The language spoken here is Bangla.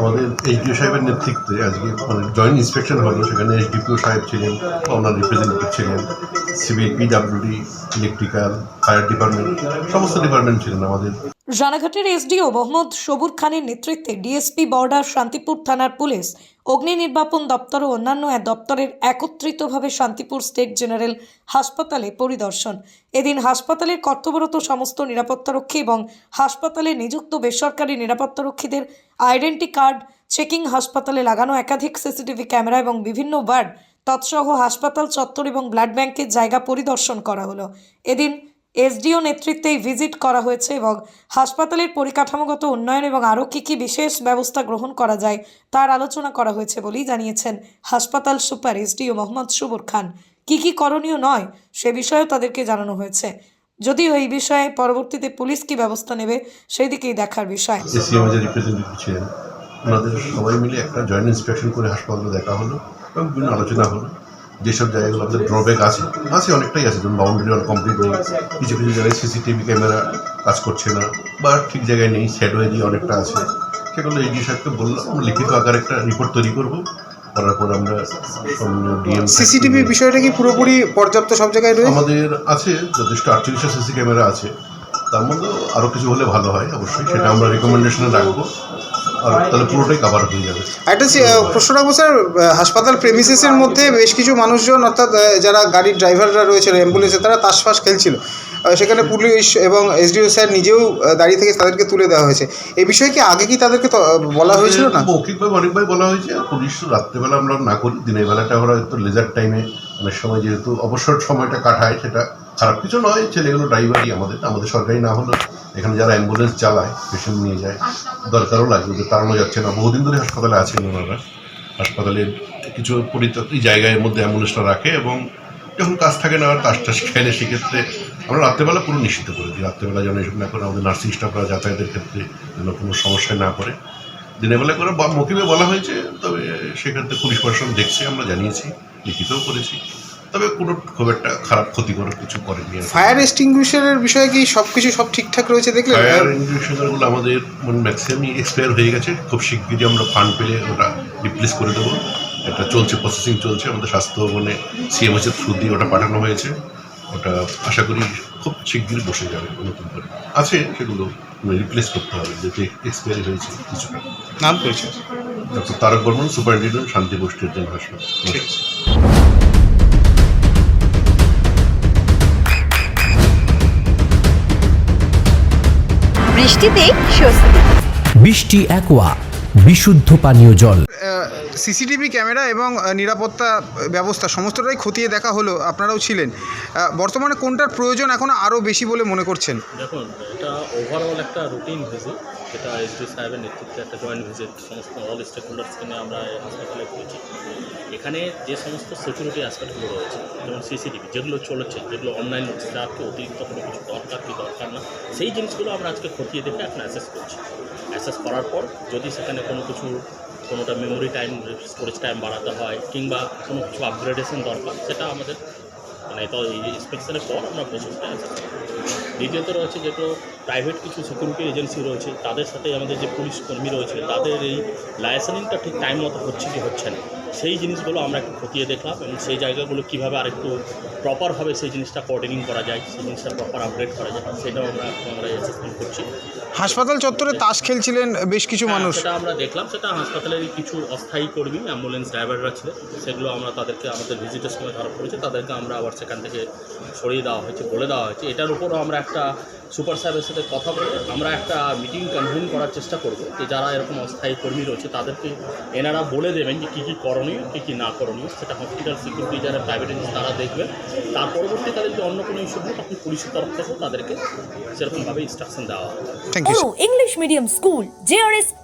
আমাদের এইচডিও সাহেবের নেতৃত্বে আজকে মানে জয়েন্ট ইন্সপেকশন হলো, সেখানে এইচডিপিও সাহেব ছিলেন ওনার রিপ্রেজেন্টেটিভ ছিলেন civil PWD electrical fire department সমস্ত ডিপার্টমেন্ট ছিলেন আমাদের। রানাঘাটের এসডিও মোহাম্মদ সবুর খানের নেতৃত্বে ডিএসপি বর্ডার শান্তিপুর থানার পুলিশ অগ্নি নির্বাপন দপ্তর ও অন্যান্য এক দপ্তরের একত্রিতভাবে শান্তিপুর স্টেট জেনারেল হাসপাতালে পরিদর্শন। এদিন হাসপাতালের কর্তব্যরত সমস্ত নিরাপত্তারক্ষী এবং হাসপাতালে নিযুক্ত বেসরকারি নিরাপত্তারক্ষীদের আইডেন্টি কার্ড, চেকিং হাসপাতালে লাগানো একাধিক সিসিটিভি ক্যামেরা এবং বিভিন্ন ওয়ার্ড, তৎসহ হাসপাতাল চত্বর এবং ব্লাড ব্যাংকের জায়গা পরিদর্শন করা হলো। এদিন এসডিও নেতৃত্বেই ভিজিট করা হয়েছে এবং হাসপাতালের পরিকাঠামোগত উন্নয়ন এবং আরও কী কী বিশেষ ব্যবস্থা গ্রহণ করা যায় তার আলোচনা করা হয়েছে বলেই জানিয়েছেন হাসপাতাল সুপার এসডিও মোহাম্মদ সুবুর খান। কী কী করণীয় নয় সে বিষয়েও তাদেরকে জানানো হয়েছে। যদিও এই বিষয়ে পরবর্তীতে পুলিশ কি ব্যবস্থা নেবে সেই দিকেই দেখার বিষয়। ওনাদের সবাই মিলে একটা জয়েন্ট ইন্সপেকশন করে হাসপাতালে দেখা হলো এবং বিভিন্ন আলোচনা হলো। যেসব জায়গাগুলো আমাদের ড্রব্যাক আছে আছে অনেকটাই আছে যেমন বাউন্ডারি অন কমপ্লিট নেই কিছু কিছু জায়গায় সিসিটিভি ক্যামেরা কাজ করছে না বা ঠিক জায়গায় নেই শ্যাডো এরিয়া অনেকটা আছে। সেগুলো এই সাহেবকে বললাম আমরা লিখিত আকারে একটা রিপোর্ট তৈরি করব করার পর আমরা ডিএম সিসিটিভি বিষয়টা কি পুরোপুরি পর্যাপ্ত সব জায়গায় রয়েছে? আমাদের আছে যথেষ্ট আটচল্লিশটা সিসি ক্যামেরা আছে। তার মধ্যে আরও কিছু হলে ভালো হয় অবশ্যই। সেটা আমরা রেকমেন্ডেশনে রাখব। তাহলে পুরোটাই কাভার হয়ে যাবে। একটা প্রশ্ন রাখব স্যার হাসপাতাল প্রেমিসেসের মধ্যে বেশ কিছু মানুষজন অর্থাৎ যারা গাড়ির ড্রাইভাররা রয়েছিল অ্যাম্বুলেন্সে তারা তাসফাস খেলছিল। সেখানে পুলিশ এবং এসডিও স্যার নিজেও দাঁড়িয়ে থেকে তাদেরকে তুলে দেওয়া হয়েছে। এই বিষয়ে কি আগে কি তাদেরকে বলা হয়েছিল না? মৌখিকভাবে অনেকবার বলা হয়েছে পুলিশ রাত্রেবেলা আমরা না করি দিনের বেলাটা ওরা হয়তো লেজার টাইমে অনেক সময় যেহেতু অবসর সময়টা কাটায় সেটা খারাপ কিছু নয় ছেলেগুলো ড্রাইভারই আমাদের আমাদের সরকারি না হলেও এখানে যারা অ্যাম্বুলেন্স চালায় পেশেন্ট নিয়ে যায়, দরকারও লাগে ওদের তাড়ানো যাচ্ছে না। বহুদিন ধরে হাসপাতালে আছেন ওনারা। হাসপাতালে কিছু পরিত্যক্ত জায়গার মধ্যে অ্যাম্বুলেন্সটা রাখে এবং যখন কাজ থাকে না আর তাস টাস খেলে সেক্ষেত্রে আমরা রাত্রেবেলা পুরো নিশ্চিত করে দিই। রাত্রেবেলা যেন এসব না করে, আমাদের নার্সিং স্টাফরা যাতায়াতের ক্ষেত্রে যেন কোনো সমস্যায় না পড়ে। দিনের বেলা করে মকিবে বলা হয়েছে, তবে সেক্ষেত্রে পুলিশ প্রশাসন দেখছে, আমরা জানিয়েছি, লিখিতও করেছি। তবে কোনো খুব একটা খারাপ ক্ষতিকর কিছু করেনি ফায়ার এক্সটিংগুইশারের বিষয়ে কি সব কিছু সব ঠিকঠাক রয়েছে দেখলেন? ফায়ার ইঞ্জেকশনগুলো আমাদের ম্যাক্সিমামই এক্সপায়ার হয়ে গেছে। খুব শিগগিরই আমরা ফান্ড পেলে ওটা রিপ্লেস করে দেবো। এটা চলছে প্রসেসিং চলছে। আমাদের স্বাস্থ্য ভবনে সিএমএসের থ্রু দিয়ে ওটা পাঠানো হয়েছে। ওটা আশা করি খুব শিগগিরই বসে যাবে নতুন করে। আছে সেগুলো রিপ্লেস করতে হবে যেহেতু এক্সপায়ারি হয়েছে কিছুটা। নাম পেয়েছে ডক্টর তারক বর্মন সুপারিনটেন্ডেন্ট শান্তি গোষ্ঠীর জন্য হাসপাতাল। বৃষ্টিতে স্বস্তি। বৃষ্টি অ্যাকোয়া বিশুদ্ধ পানীয় জল। সিসিটিভি ক্যামেরা এবং নিরাপত্তা ব্যবস্থা সমস্তটাই খতিয়ে দেখা হলো আপনারাও ছিলেন। বর্তমানে কোনটার প্রয়োজন এখন আরও বেশি বলে মনে করছেন? দেখুন এটা ওভারঅল একটা রুটিন ভিজিট যেটা এসডি সাহেবের নেতৃত্বে একটা জয়েন্ট ভিজিট সমস্ত অল স্টেক হোল্ডার্সকে নিয়ে আমরা হাসপাতালে করেছি। এখানে যে সমস্ত সিকিউরিটি অ্যাসপেক্টগুলো রয়েছে যেমন সিসিটিভি যেগুলো চলেছে যেগুলো অনলাইন হচ্ছে যাকে অতিরিক্ত কোনো কিছু দরকার কি দরকার সেই জিনিসগুলো আমরা আজকে খতিয়ে দেখে এখন অ্যাসেস করছি। অ্যাসেস করার পর যদি সেখানে কোনো কিছু, কোনোটা মেমোরি টাইম স্টোরেজ টাইম বাড়াতে হয় কিংবা কোনো কিছু আপগ্রেডেশন দরকার, সেটা আমাদের মানে তো এই ইন্সপেকশনের পর আমরা অ্যাসেস দ্বিতীয়ত রয়েছে যেগুলো প্রাইভেট কিছু সিকিউরিটি এজেন্সি রয়েছে, তাদের সাথে আমাদের যে পুলিশ কর্মী রয়েছে, তাদের এই লাইসেন্সিংটা ঠিক টাইম মতো হচ্ছে কি হচ্ছে না। সেই জিনিসগুলো আমরা একটু খতিয়ে দেখলাম এবং সেই জায়গাগুলো কীভাবে আরেকটু প্রপারভাবে সেই জিনিসটা কোঅর্ডিনিং করা যায় সেই জিনিসটা প্রপার আপগ্রেড করা যায় সেটাও আমরা আমরা অ্যাসেসমেন্ট করছি। হাসপাতাল চত্বরে তাস খেলছিলেন বেশ কিছু মানুষ। সেটা আমরা দেখলাম সেটা হাসপাতালের কিছু অস্থায়ী কর্মী অ্যাম্বুলেন্স ড্রাইভাররা ছিলেন সেগুলো আমরা তাদেরকে আমাদের ভিজিটের সময় ধরা পড়েছে তাদেরকে আমরা আবার সেখান থেকে সরিয়ে দেওয়া হয়েছে বলে দেওয়া হয়েছে। এটার উপরও আমরা একটা সুপার সাহেবের সাথে কথা বলে আমরা একটা মিটিং কনভেন করার চেষ্টা করব যে যারা এরকম অস্থায়ী কর্মী রয়েছে তাদেরকে এনারা বলে দেবেন যে কী কী করণীয় কী কী না করণীয়। সেটা হসপিটাল সিকিউরিটি যারা প্রাইভেট এজেন্সি তারা দেখবেন তার পরবর্তীকালে যদি অন্য কোনো ইস্যু হয় তখন পুলিশের তরফ থেকে তাদেরকে সেরকমভাবে ইনস্ট্রাকশন দেওয়া হবে। Thank you English medium school JRS